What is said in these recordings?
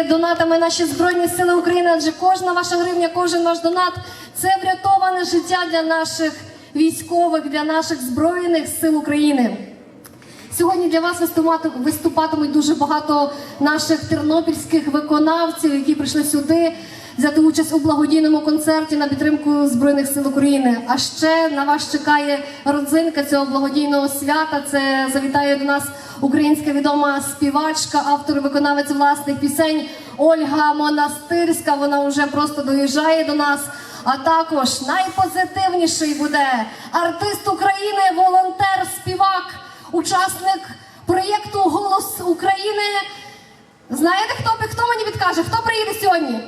Донатами наші збройні сили України, адже кожна ваша гривня, кожен ваш донат це врятоване життя для наших військових, для наших збройних сил України. Сьогодні для вас виступати- виступатимуть дуже багато наших тернопільських виконавців, які прийшли сюди взяти участь у благодійному концерті на підтримку Збройних сил України. А ще на вас чекає родзинка цього благодійного свята. Це завітає до нас українська відома співачка, автор і виконавець власних пісень Ольга Монастирська. Вона вже просто доїжджає до нас. А також найпозитивніший буде артист України, волонтер, співак учасник проєкту Голос України. Знаєте, хто хто мені підкаже? Хто приїде сьогодні?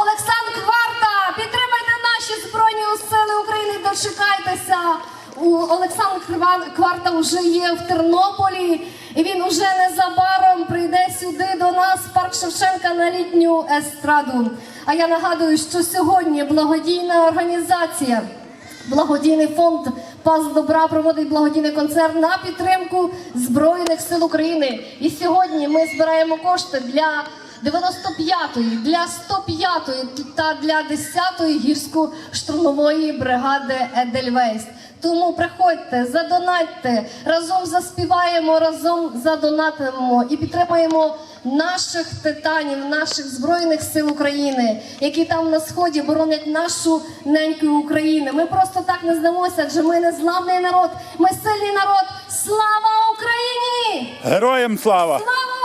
Олександр Кварта. Підтримайте наші збройні сили України. Дочекайтеся. У Олександр Ква- Кварта вже є в Тернополі, і він уже незабаром прийде сюди до нас парк Шевченка на літню естраду. А я нагадую, що сьогодні благодійна організація. Благодійний фонд Пас добра проводить благодійний концерт на підтримку Збройних сил України. І сьогодні ми збираємо кошти для 95-ї, для 105-ї та для 10-ї гірсько-штурмової бригади Едельвейс. Тому приходьте, задонатьте, разом заспіваємо, разом задонатимо і підтримаємо наших титанів, наших збройних сил України, які там на сході боронять нашу неньку Україну. Ми просто так не здамося, адже ми не зламний народ, ми сильний народ. Слава Україні! Героям слава! Слава!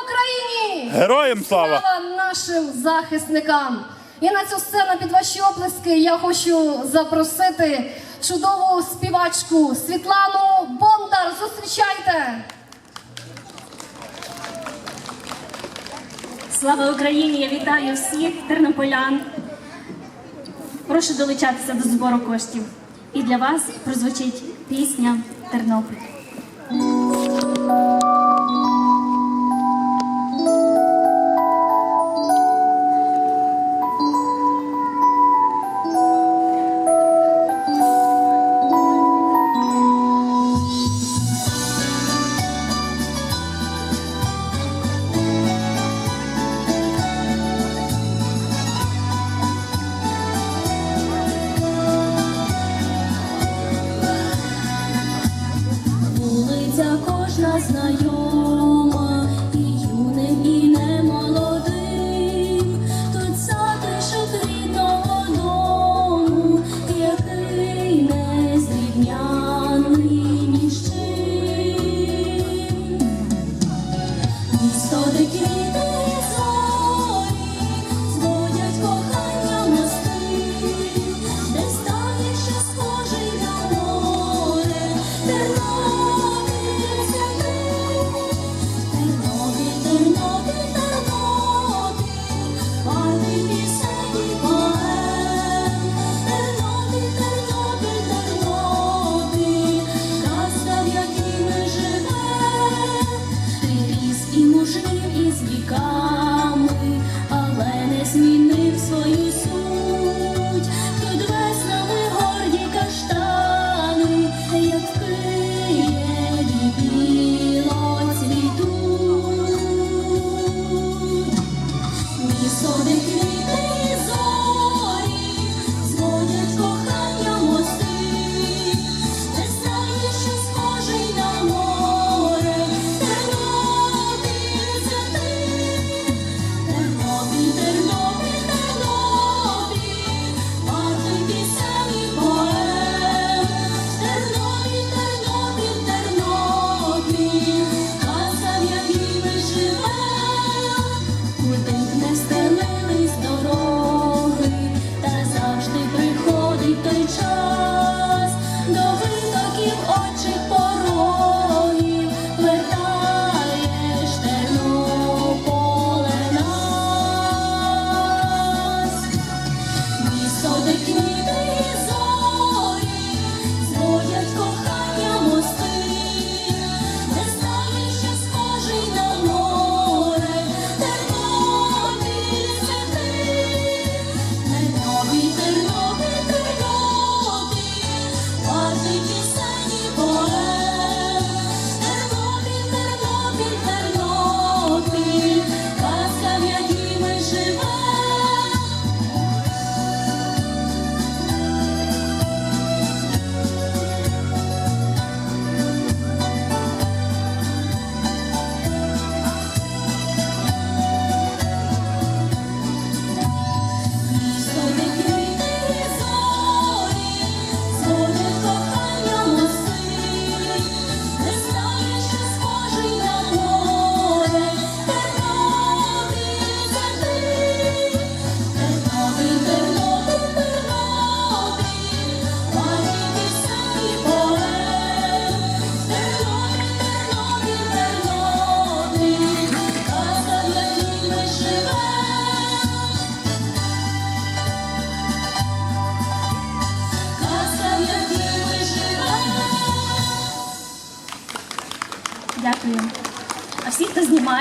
Героям слава! Слава нашим захисникам! І на цю сцену під ваші оплески я хочу запросити чудову співачку Світлану Бондар. Зустрічайте! Слава Україні! Я вітаю всіх тернополян. Прошу долучатися до збору коштів. І для вас прозвучить пісня Тернопіль.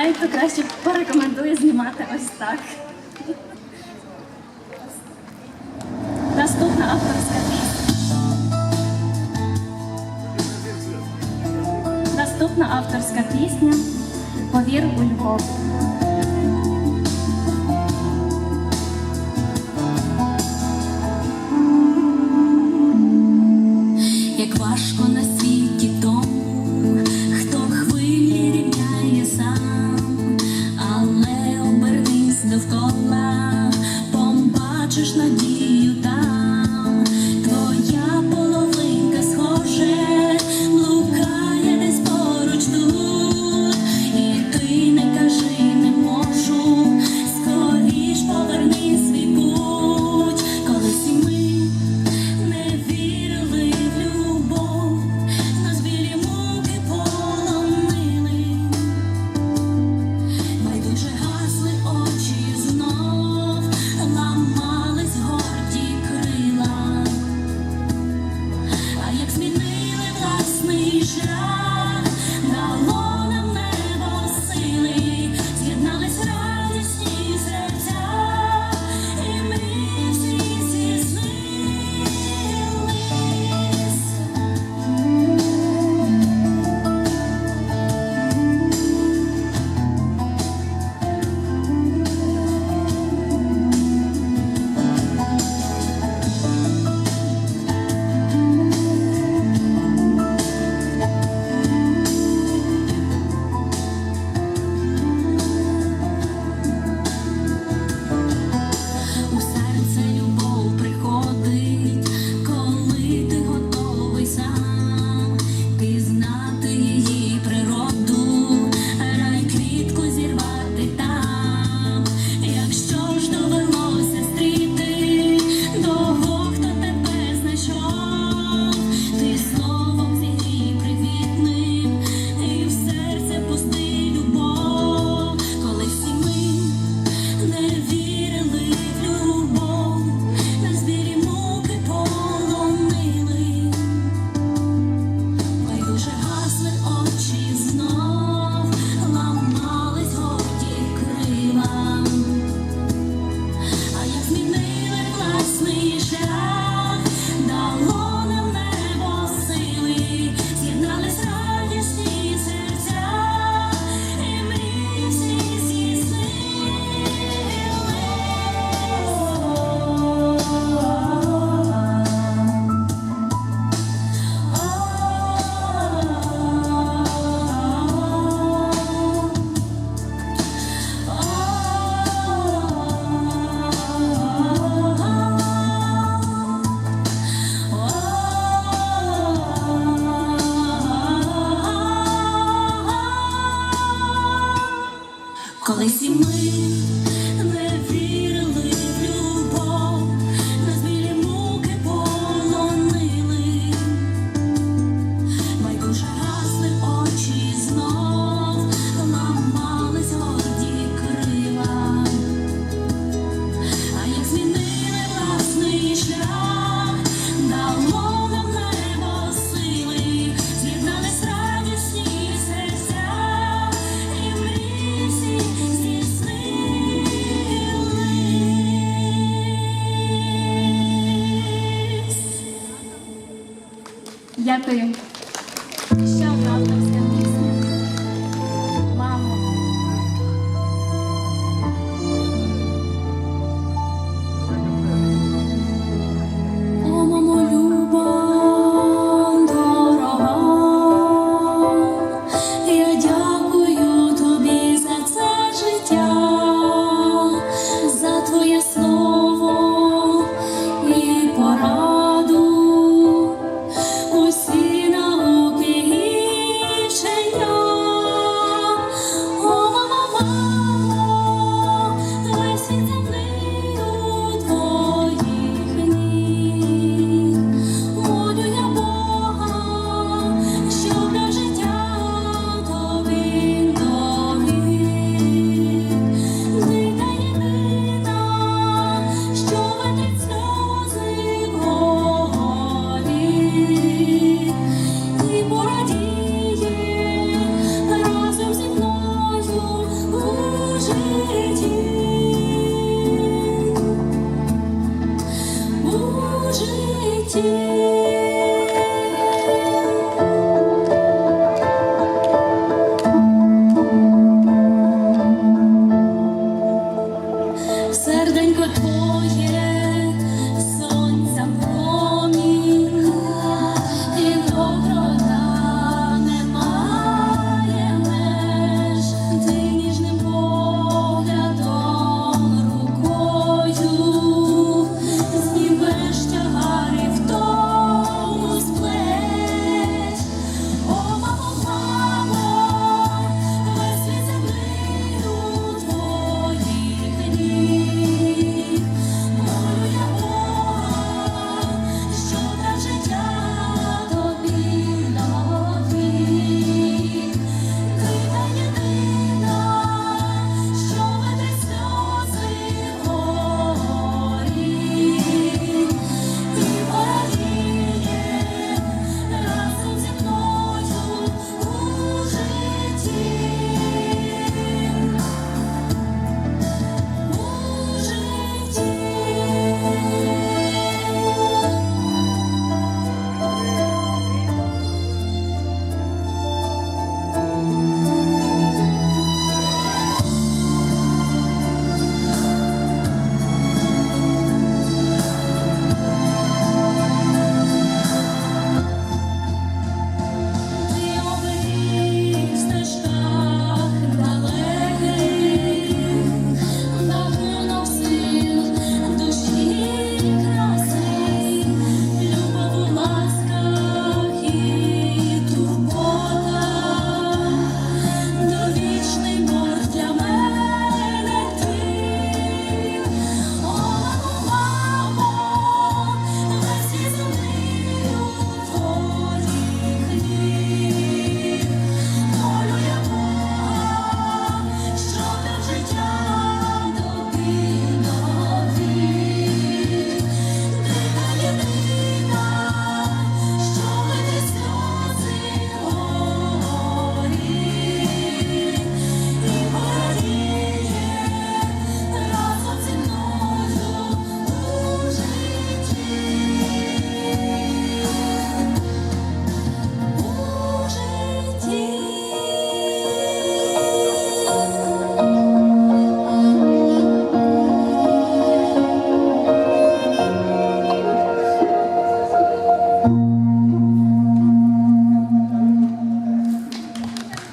Хай краще порекомендує знімати ось так. Наступна авторська пісня. Наступна авторська пісня Повір у Львов. бачиш надію.